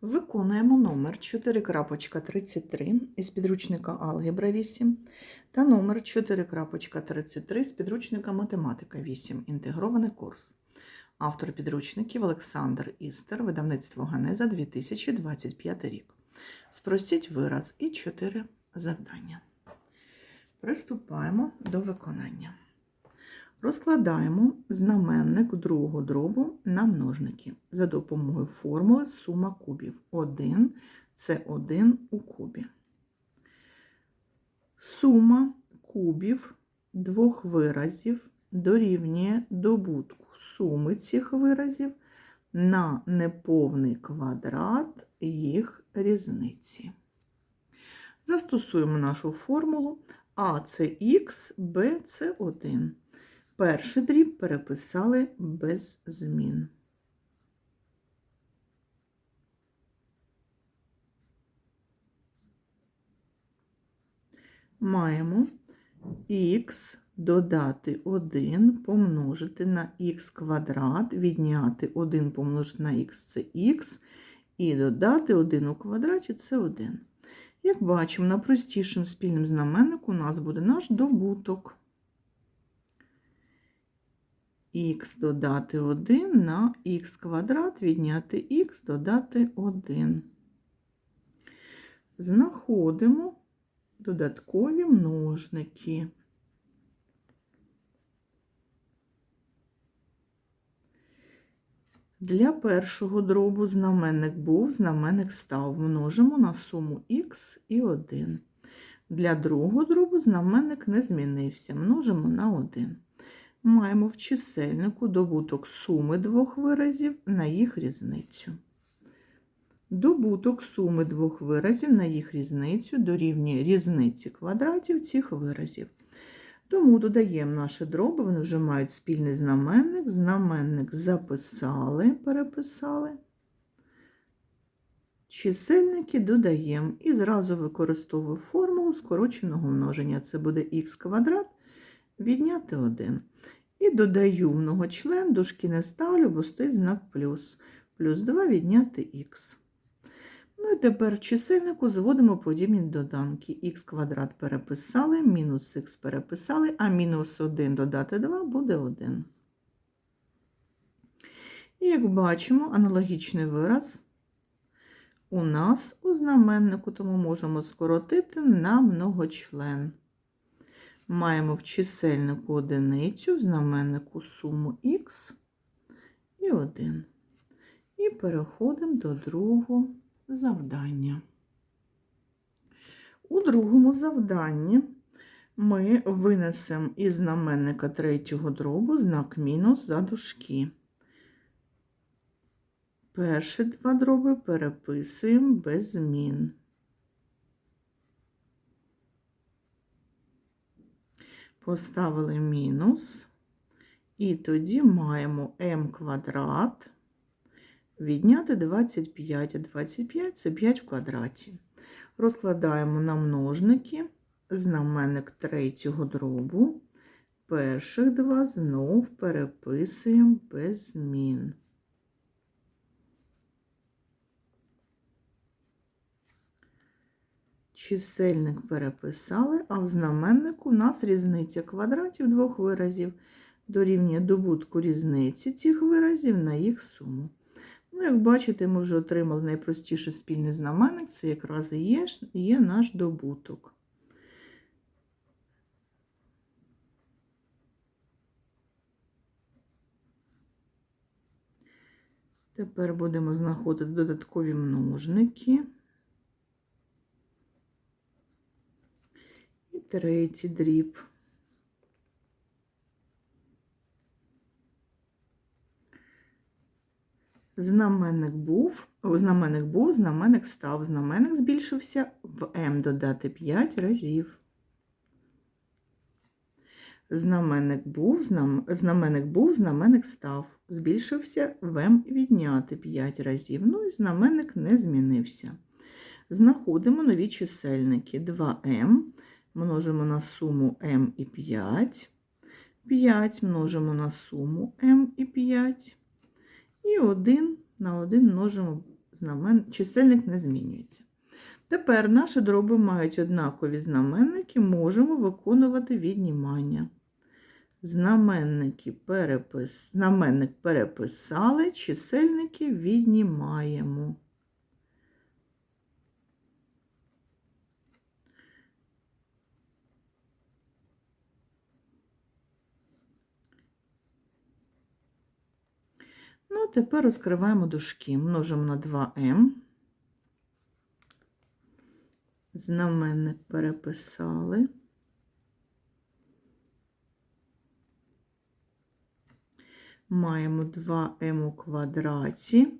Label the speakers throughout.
Speaker 1: Виконуємо номер 4.33 із підручника Алгебра 8 та номер 4.33 з підручника Математика 8. Інтегрований курс. Автор підручників Олександр Істер, видавництво Ганеза 2025 рік. Спростіть вираз і 4 завдання. Приступаємо до виконання. Розкладаємо знаменник другого дробу на множники за допомогою формули сума кубів. 1 це 1 у кубі. Сума кубів двох виразів дорівнює добутку суми цих виразів на неповний квадрат їх різниці. Застосуємо нашу формулу А це х, Б це 1. Перший дріб переписали без змін. Маємо х додати 1 помножити на х квадрат, відняти 1 помножити на х це х, і додати 1 у квадраті це 1. Як бачимо, на простішим спільним знаменнику у нас буде наш добуток х додати 1 на х квадрат, відняти х додати 1. Знаходимо додаткові множники. Для першого дробу знаменник був, знаменник став. Множимо на суму х і 1. Для другого дробу знаменник не змінився. Множимо на 1 маємо в чисельнику добуток суми двох виразів на їх різницю. Добуток суми двох виразів на їх різницю дорівнює різниці квадратів цих виразів. Тому додаємо наші дроби, вони вже мають спільний знаменник. Знаменник записали, переписали. Чисельники додаємо і зразу використовую формулу скороченого множення. Це буде х квадрат відняти 1. І додаю многочлен, дужки не ставлю, бо стоїть знак плюс. Плюс 2 відняти х. Ну і тепер в чисельнику зводимо подібні доданки. х квадрат переписали, мінус х переписали, а мінус 1 додати 2 буде 1. І як бачимо, аналогічний вираз у нас у знаменнику, тому можемо скоротити на многочлен. Маємо в чисельнику одиницю, в знаменнику суму х і 1. І переходимо до другого завдання. У другому завданні ми винесемо із знаменника третього дробу знак мінус за дужки. Перші два дроби переписуємо без змін. Поставили мінус, і тоді маємо m квадрат відняти 25, а 25 це 5 в квадраті. Розкладаємо на множники знаменник третього дробу. Перших два знов переписуємо без змін. Чисельник переписали, а в знаменнику у нас різниця квадратів двох виразів дорівнює добутку різниці цих виразів на їх суму. Ну, як бачите, ми вже отримали найпростіший спільний знаменник, це якраз і є, є наш добуток. Тепер будемо знаходити додаткові множники. І третій дріб. Знаменник був, знаменник був, знаменник став, знаменник збільшився в m додати 5 разів. Знаменник був, знам... знаменник був, знаменник став, збільшився в m відняти 5 разів. Ну і знаменник не змінився. Знаходимо нові чисельники 2m, множимо на суму m і 5, 5 множимо на суму m і 5. І 1 на 1 множимо знамен... чисельник не змінюється. Тепер наші дроби мають однакові знаменники, можемо виконувати віднімання. Знаменники перепис... Знаменник переписали, чисельники віднімаємо. Ну, тепер розкриваємо дужки. Множимо на 2m. Знаменник переписали. Маємо 2m у квадраті,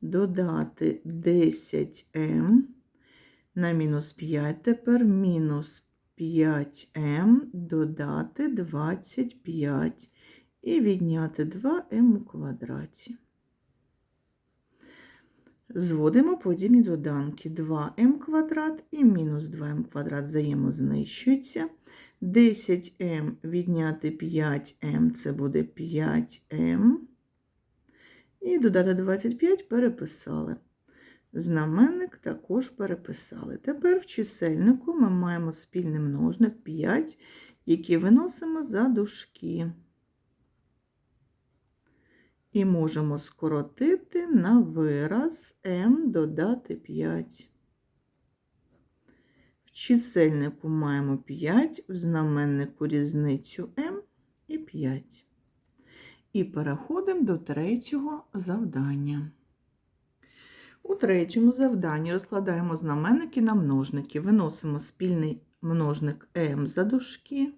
Speaker 1: додати 10m на мінус 5, тепер мінус 5m, додати 25 і відняти 2m у квадраті. Зводимо подібні доданки 2m квадрат і мінус 2m квадрат взаємознищуються. 10m відняти 5m це буде 5m. І додати 25 переписали. Знаменник також переписали. Тепер в чисельнику ми маємо спільний множник 5, який виносимо за дужки. І можемо скоротити на вираз m додати 5. В чисельнику маємо 5, в знаменнику різницю m і 5. І переходимо до третього завдання. У третьому завданні розкладаємо знаменники на множники, виносимо спільний множник m за дужки,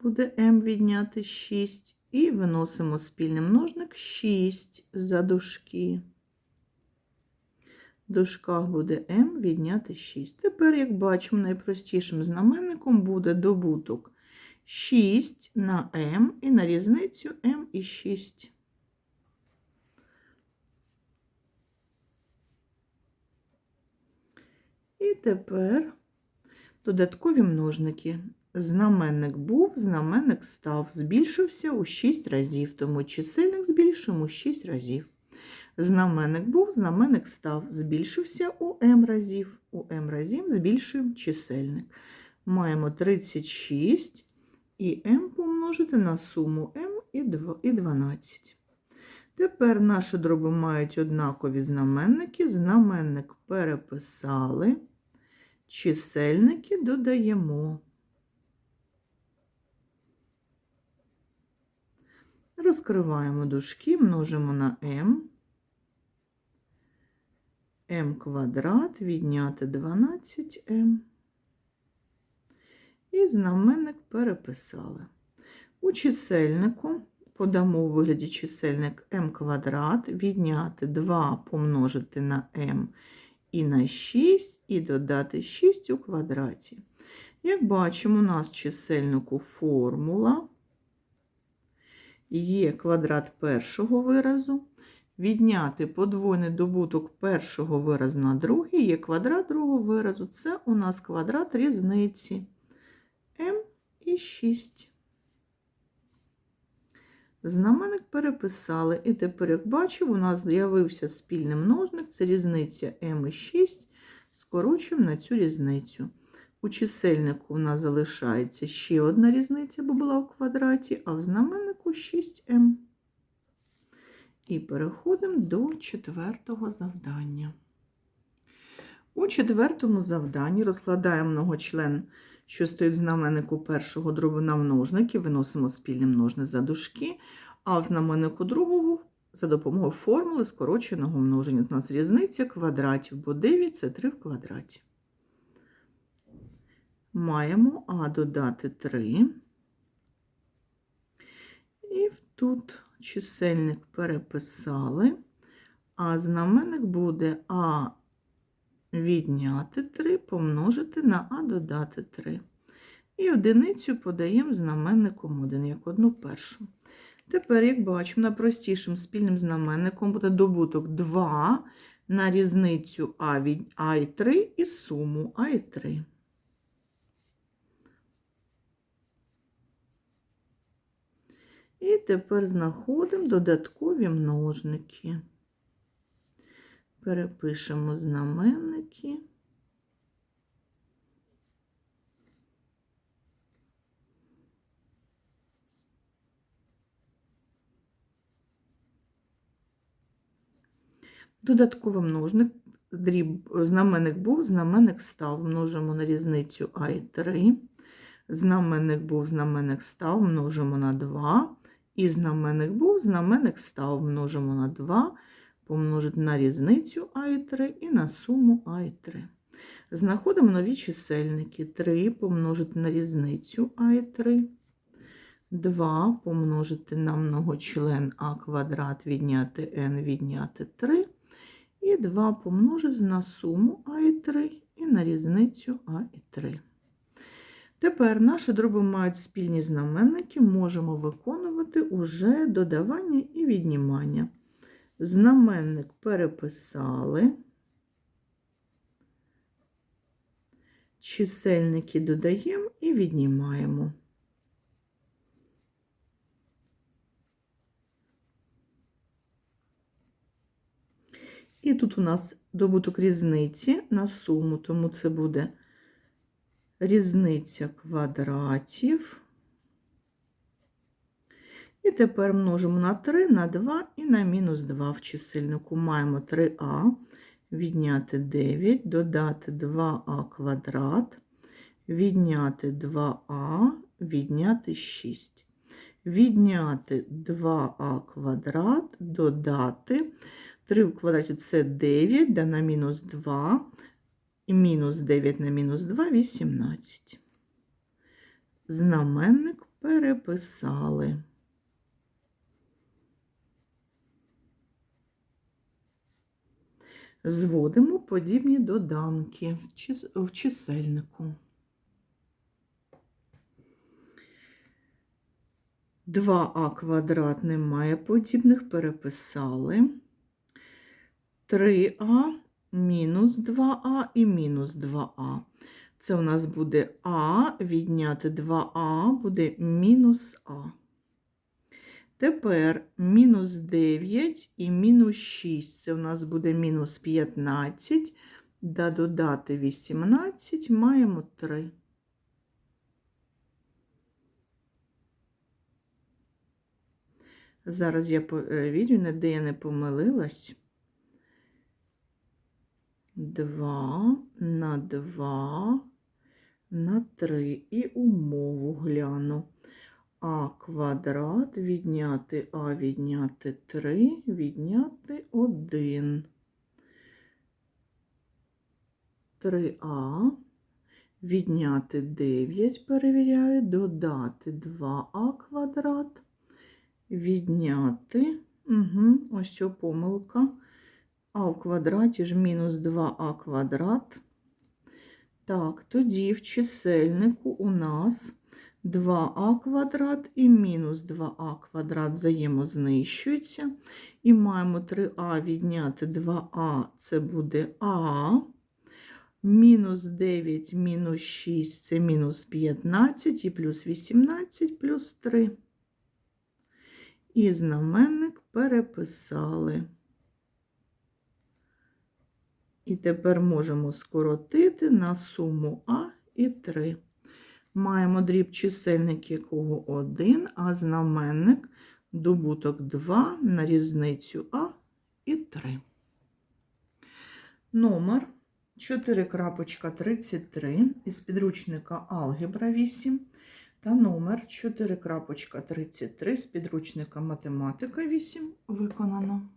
Speaker 1: буде m відняти 6. І виносимо спільний множник 6 за дужки. В дужках буде m відняти 6. Тепер, як бачимо, найпростішим знаменником буде добуток 6 на m і на різницю m і 6. І тепер додаткові множники. Знаменник був, знаменник став, збільшився у 6 разів, тому чисельник збільшимо у 6 разів. Знаменник був, знаменник став, збільшився у m разів, у m разів збільшуємо чисельник. Маємо 36 і m помножити на суму m і 12. Тепер наші дроби мають однакові знаменники, знаменник переписали, чисельники додаємо. Розкриваємо дужки, множимо на m. m квадрат відняти 12m. І знаменник переписали. У чисельнику подамо у вигляді чисельник m квадрат, відняти 2 помножити на m і на 6, і додати 6 у квадраті. Як бачимо, у нас чисельнику формула є квадрат першого виразу, відняти подвойний добуток першого виразу на другий, є квадрат другого виразу. Це у нас квадрат різниці m і 6. Знаменник переписали, і тепер, як бачимо, у нас з'явився спільний множник, це різниця m і 6, скорочуємо на цю різницю. У чисельнику у нас залишається ще одна різниця, бо була у квадраті, а в знаменнику 6m. І переходимо до четвертого завдання. У четвертому завданні розкладаємо многочлен, що стоїть в знаменнику першого дробу на множники, виносимо спільний множник за дужки, а в знаменнику другого за допомогою формули скороченого множення. У нас різниця квадратів, бо 9 це 3 в квадраті маємо А додати 3. Тут чисельник переписали, а знаменник буде А відняти 3 помножити на А додати 3. І одиницю подаємо знаменником 1, як одну першу. Тепер, як бачимо, найпростішим спільним знаменником буде добуток 2 на різницю А і 3 і суму А і 3. І тепер знаходимо додаткові множники. Перепишемо знаменники. Додатковий множник, дріб, знаменник був, знаменник став, множимо на різницю А і 3. Знаменник був, знаменник став, множимо на 2. І знаменник був, знаменник став, множимо на 2, помножити на різницю А і 3 і на суму А і 3. Знаходимо нові чисельники. 3 помножити на різницю А і 3. 2 помножити на многочлен А квадрат відняти n відняти 3. І 2 помножити на суму А і 3 і на різницю А і 3. Тепер наші дроби мають спільні знаменники, можемо виконувати уже додавання і віднімання. Знаменник переписали. Чисельники додаємо і віднімаємо. І тут у нас добуток різниці на суму, тому це буде різниця квадратів. І тепер множимо на 3, на 2 і на мінус 2 в чисельнику. Маємо 3а, відняти 9, додати 2а квадрат, відняти 2а, відняти 6. Відняти 2а квадрат, додати 3 в квадраті це 9, да на мінус 2, і мінус 9 на мінус 2 – 18. Знаменник переписали. Зводимо подібні доданки в чисельнику. 2а квадрат немає подібних, переписали. 3а мінус 2а і мінус 2а. Це у нас буде а, відняти 2а буде мінус а. Тепер мінус 9 і мінус 6. Це у нас буде мінус 15. Да додати 18 маємо 3. Зараз я перевірю, де я не помилилась. 2 на 2 на 3 і умову гляну. А квадрат відняти А відняти 3, відняти 1. 3А відняти 9, перевіряю, додати 2а квадрат, відняти, угу, ось що помилка. А у квадраті ж мінус 2а квадрат. Так, тоді в чисельнику у нас 2а квадрат і мінус 2а квадрат взаємознищуються. І маємо 3а відняти 2а, це буде а. Мінус 9, мінус 6 це мінус 15 і плюс 18 плюс 3. І знаменник переписали. І тепер можемо скоротити на суму А і 3. Маємо дріб чисельник якого 1, а знаменник добуток 2 на різницю А і 3. Номер 4.33 із підручника Алгебра 8 та номер 4.33 з підручника Математика 8 виконано.